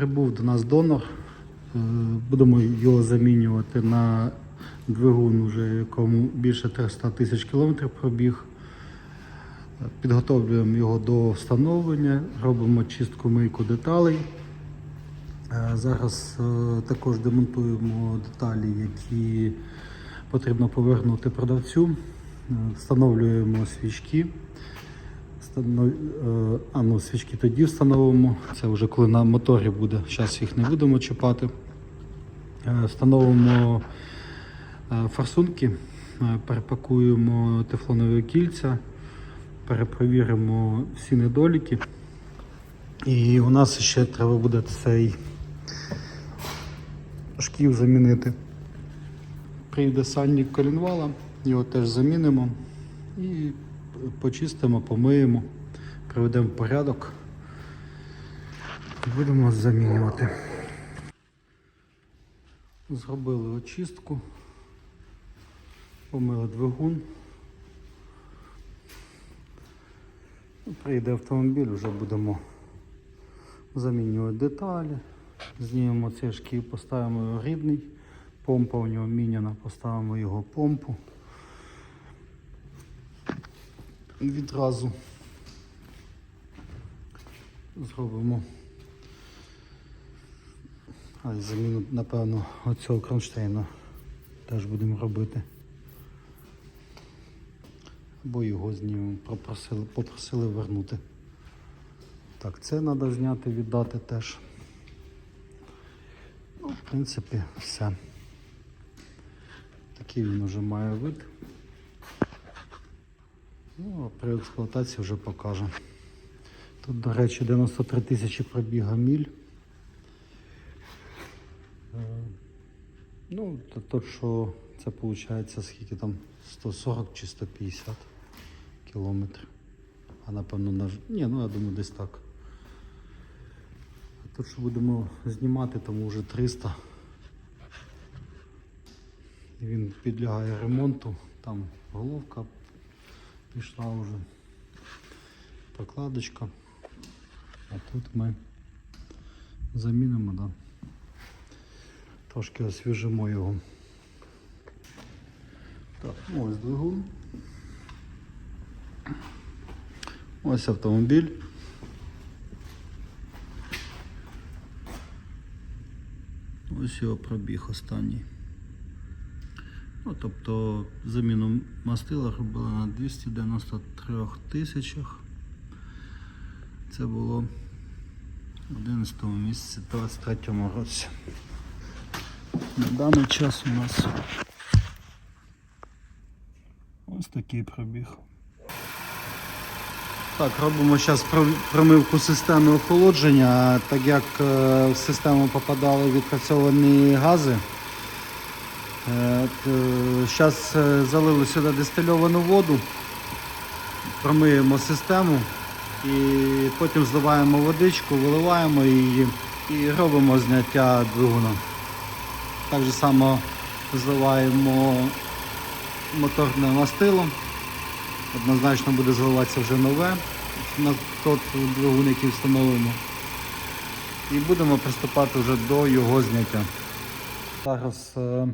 Прибув до нас донор. Е, Будемо його замінювати на двигун, уже якому більше 300 тисяч кілометрів пробіг. Підготовлюємо його до встановлення, робимо чистку мийку деталей. Е, Зараз е, також демонтуємо деталі, які потрібно повернути продавцю. Встановлюємо свічки. Е, А, ну, свічки тоді встановимо. Це вже коли на моторі буде. Зараз їх не будемо чіпати. Е, Встановимо е, форсунки, перепакуємо тефлонові кільця, перепровіримо всі недоліки. І у нас ще треба буде цей шків замінити. Прийде сальник колінвала, його теж замінимо і почистимо, помиємо, приведемо в порядок і будемо замінювати. Зробили очистку, помили двигун. Прийде автомобіль, вже будемо замінювати деталі. Знімемо цей шків, поставимо його рідний. Помпа у нього міняна, поставимо його помпу. Відразу зробимо. А і заміну, напевно, оцього кронштейна теж будемо робити. Або його знімемо, попросили, попросили вернути. Так, це треба зняти, віддати теж. Ну, в принципі, все. Такий він вже має вид. Ну, а при експлуатації вже покаже. Тут, до речі, 93 тисячі пробіга міль. Е, Ну, то, що це виходить скільки там 140 чи 150 кілометрів. А напевно наш. Ні, ну я думаю, десь так. А тут що будемо знімати, тому вже 300. І Він підлягає ремонту, там головка пішла вже, прокладочка. А тут ми замінимо, да. трошки освіжимо його. Так, ну, ось двигун. Ось автомобіль. Ось його пробіг останній. Ну, тобто заміну мастила робили на 293 тисячах. Це було в 11 місяці 23 році. На даний час у нас ось такий пробіг. Так, робимо зараз промивку системи охолодження, так як е, в систему попадали відпрацьовані гази. Зараз залили сюди дистильовану воду, промиємо систему і потім зливаємо водичку, виливаємо її і робимо зняття двигуна. Так же само зливаємо моторне мастило. Однозначно буде зливатися вже нове на тот двигун, який встановимо. І будемо приступати вже до його зняття. Зараз е,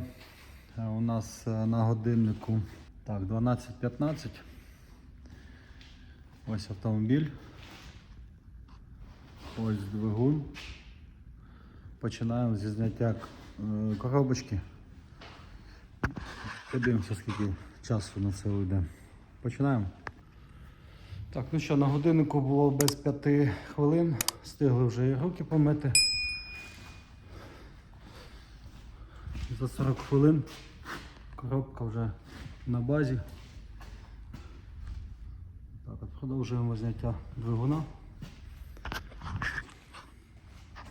у нас е, на годиннику так, 12.15. Ось автомобіль. Ось двигун. Починаємо зі зняття е, коробочки. Подивимося, скільки часу на це йде. Починаємо. Так, ну що, на годиннику було без 5 хвилин. Встигли вже руки помити. За 40 хвилин коробка вже на базі. Так, продовжуємо зняття двигуна.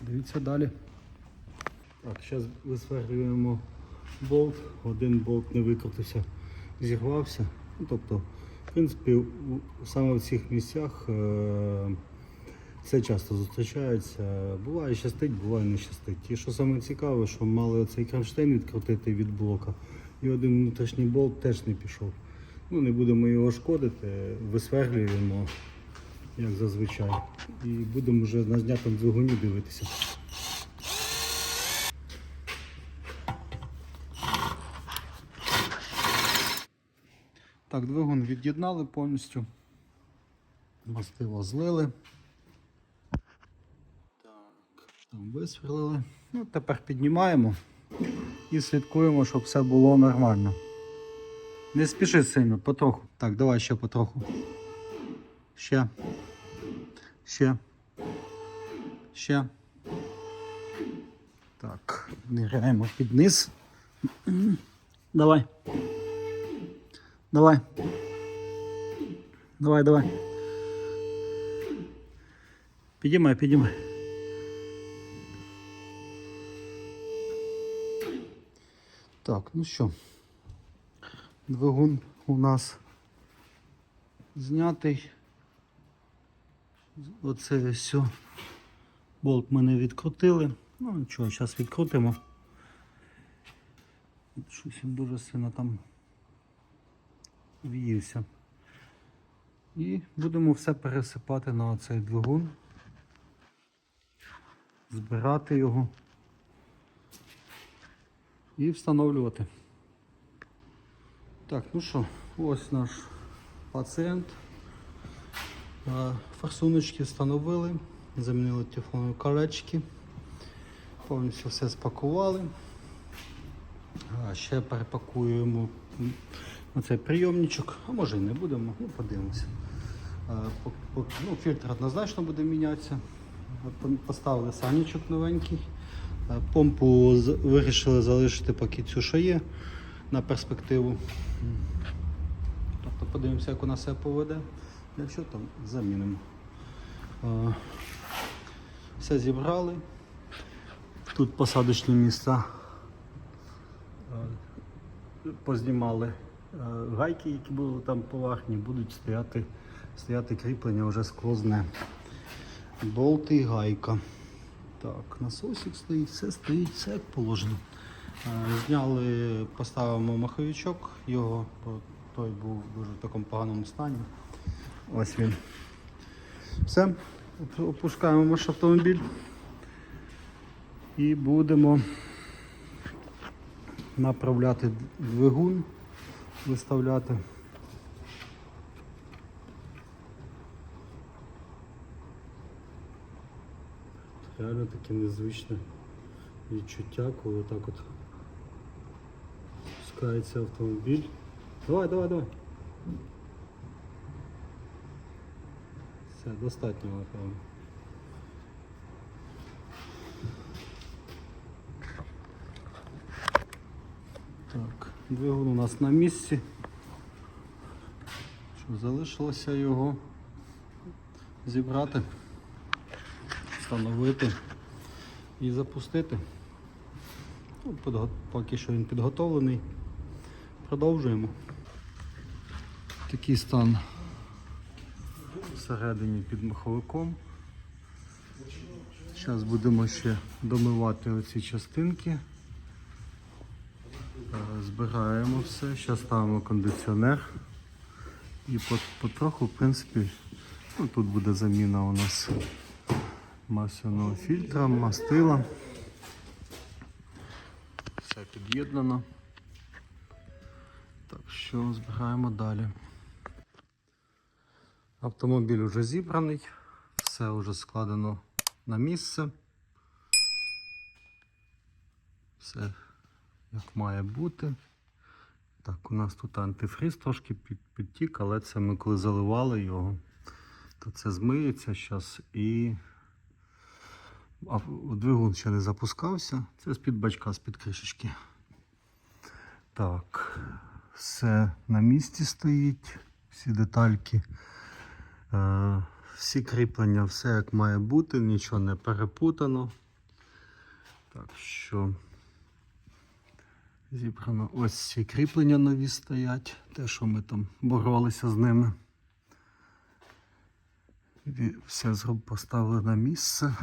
Дивіться далі. Так, зараз висверлюємо болт. Один болт не викрутився, зірвався. Ну, тобто, в принципі, саме в цих місцях е- це часто зустрічається. Буває щастить, буває не щастить. І що саме цікаве, що мали оцей кронштейн відкрутити від блока, і один внутрішній болт теж не пішов. Ну, Не будемо його шкодити, висверлюємо, як зазвичай. І будемо вже на знятому двигуні дивитися. Так, двигун від'єднали повністю. Мастило злили. Там висверлили. Ну, тепер піднімаємо і слідкуємо, щоб все було нормально. Не спіши сильно, потроху. Так, давай ще потроху. Ще. Ще. Ще. Так, ниряємо під низ. Давай. Давай. Давай, давай. Підіймай, підіймай. Так, ну що, двигун у нас знятий. Оце все. Болт ми не відкрутили. Ну нічого, зараз відкрутимо. Щось він дуже сильно там в'ївся. І будемо все пересипати на цей двигун, збирати його і встановлювати. Так, ну що, ось наш пацієнт. Форсуночки встановили, замінили тефлонові колечки, повністю все спакували. Ще перепакуємо м, оцей прийомничок, а може і не будемо, ну подивимося. По- по- Ну, фільтр однозначно буде мінятися. Поставили санічок новенький. Е, Помпу вирішили залишити поки цю, що є на перспективу. Тобто подивимося, як вона себе поведе. Якщо там замінимо. Е, Все зібрали. Тут посадочні місця. Е, Познімали гайки, які були там поверхні, будуть стояти, стояти кріплення вже сквозне. Болти і гайка. Так, насосик стоїть, все стоїть, все як положено. Е, Зняли, поставимо маховичок, його той був в дуже такому поганому стані. Ось він. Все, опускаємо наш автомобіль і будемо направляти двигун, виставляти. Реально таке незвичне відчуття, коли так от спускається автомобіль. Давай, давай, давай. Все, достатньо, напевно. Так, двигун у нас на місці. Що залишилося його зібрати, встановити і запустити. Ну, Поки що він підготовлений. Продовжуємо. Такий стан всередині під маховиком. Зараз будемо ще домивати оці частинки. Е, Збираємо все, зараз ставимо кондиціонер. І потроху, в принципі, ну, тут буде заміна у нас масляного фільтра, мастила. Все під'єднано. Так що збираємо далі. Автомобіль вже зібраний, все вже складено на місце. Все як має бути. Так, у нас тут антифриз трошки підтік, але це ми коли заливали його, то це змиється зараз і а двигун ще не запускався. Це з-під бачка, з-під кришечки. Так, все на місці стоїть, всі детальки. Е, всі кріплення, все як має бути, нічого не перепутано. Так що зібрано ось ці кріплення нові стоять, те, що ми там боролися з ними. Все зроб поставили на місце.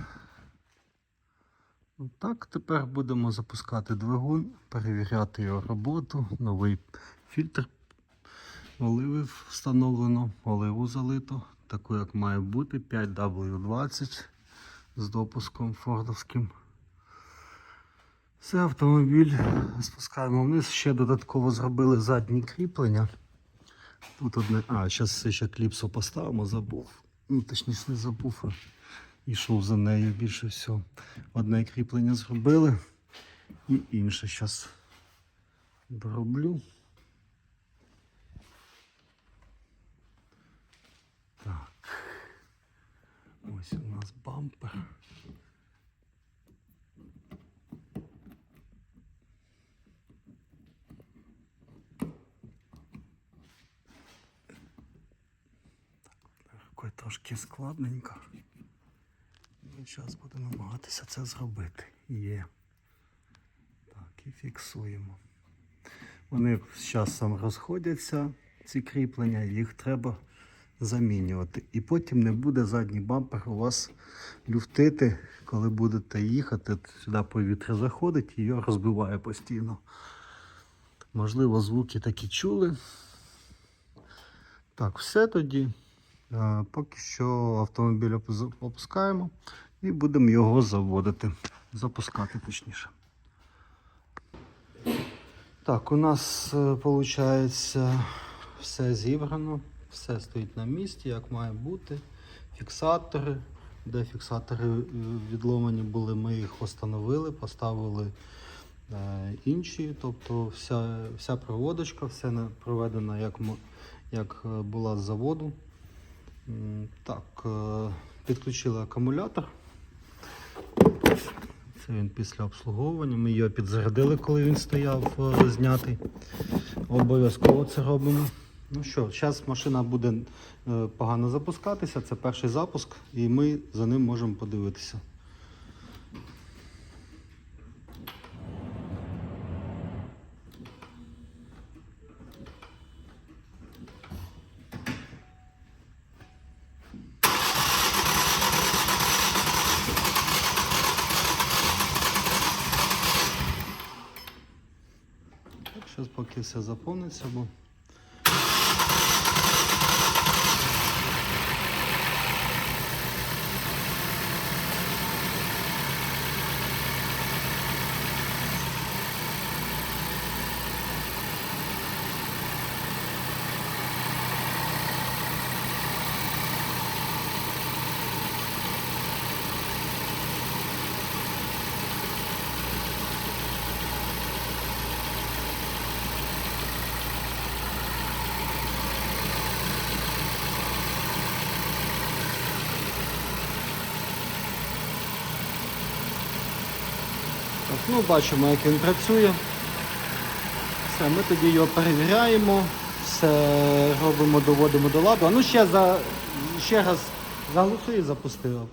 Так, тепер будемо запускати двигун, перевіряти його роботу, новий фільтр Оливи встановлено, оливу залито, таку як має бути 5W20 з допуском фордовським. Все, автомобіль спускаємо вниз. Ще додатково зробили задні кріплення. Тут одне. А, зараз ще кліпсу поставимо, забув. Ну, точніше, не забув, йшов за нею більше всього. Одне кріплення зробили і інше зараз дороблю. Так. Ось у нас бампер. Трошки складненько. Зараз буду намагатися це зробити. Є. Так, і фіксуємо. Вони з часом розходяться, ці кріплення, їх треба замінювати. І потім не буде задній бампер у вас люфтити, коли будете їхати. Сюди повітря заходить і його розбиває постійно. Можливо, звуки такі чули. Так, все тоді. Е, Поки що автомобіль опускаємо і будемо його заводити. Запускати точніше. Так, у нас виходить все зібрано, все стоїть на місці, як має бути. Фіксатори, де фіксатори е, відломані були, ми їх встановили, поставили е, інші. Тобто вся, вся проводочка, все проведено як, як е, була з заводу. Так, е, підключили акумулятор. Це він після обслуговування. Ми його підзарядили, коли він стояв е, знятий. Обов'язково це робимо. Ну що, зараз машина буде е, погано запускатися. Це перший запуск, і ми за ним можемо подивитися. Так, зараз поки все заповниться, бо ну, бачимо, як він працює. Все, ми тоді його перевіряємо, все робимо, доводимо до ладу. А ну ще за ще раз заглуши і запусти. його.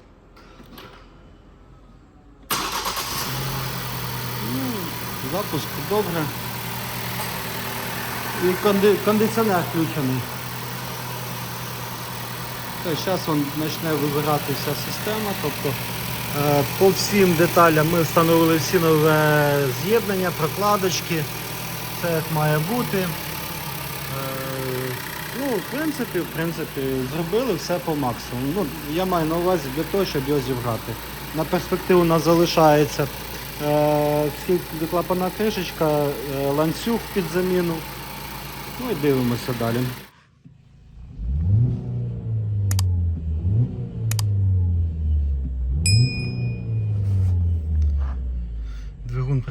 Ну, запуск добре. І конди- кондиціонер включений. Зараз він почне вибирати вся система. Тобто по всім деталям ми встановили всі нове з'єднання, прокладочки. Все як має бути. Е, Ну, в принципі, в принципі, зробили все по максимуму. Ну, я маю на увазі для того, щоб його зібрати. На перспективу у нас залишається е, клапана кришечка, е, ланцюг під заміну. Ну і дивимося далі.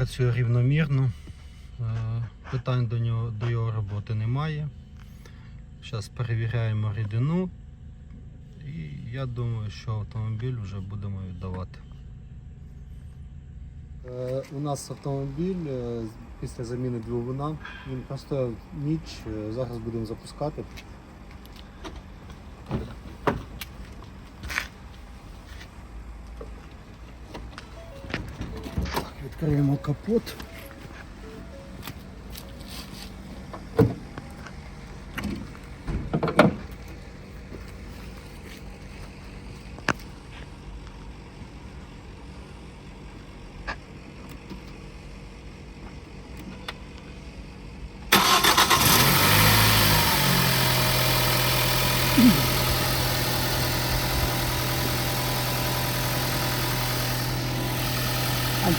Працює рівномірно. Е, Питань до нього до його роботи немає. Зараз перевіряємо рідину. І я думаю, що автомобіль вже будемо віддавати. Е, у нас автомобіль е, після заміни двигуна. Він простояв ніч. Зараз будемо запускати. Відкриємо капот.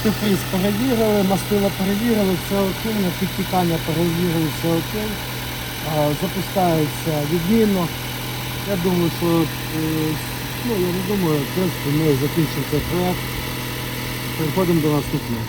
Антифриз перевірили, мастила перевірили, все окей, підтікання перевірили, все окей. запускається відмінно. Я думаю, що е, ну, я не думаю, в принципі, ми закінчимо цей проект. Переходимо до наступного.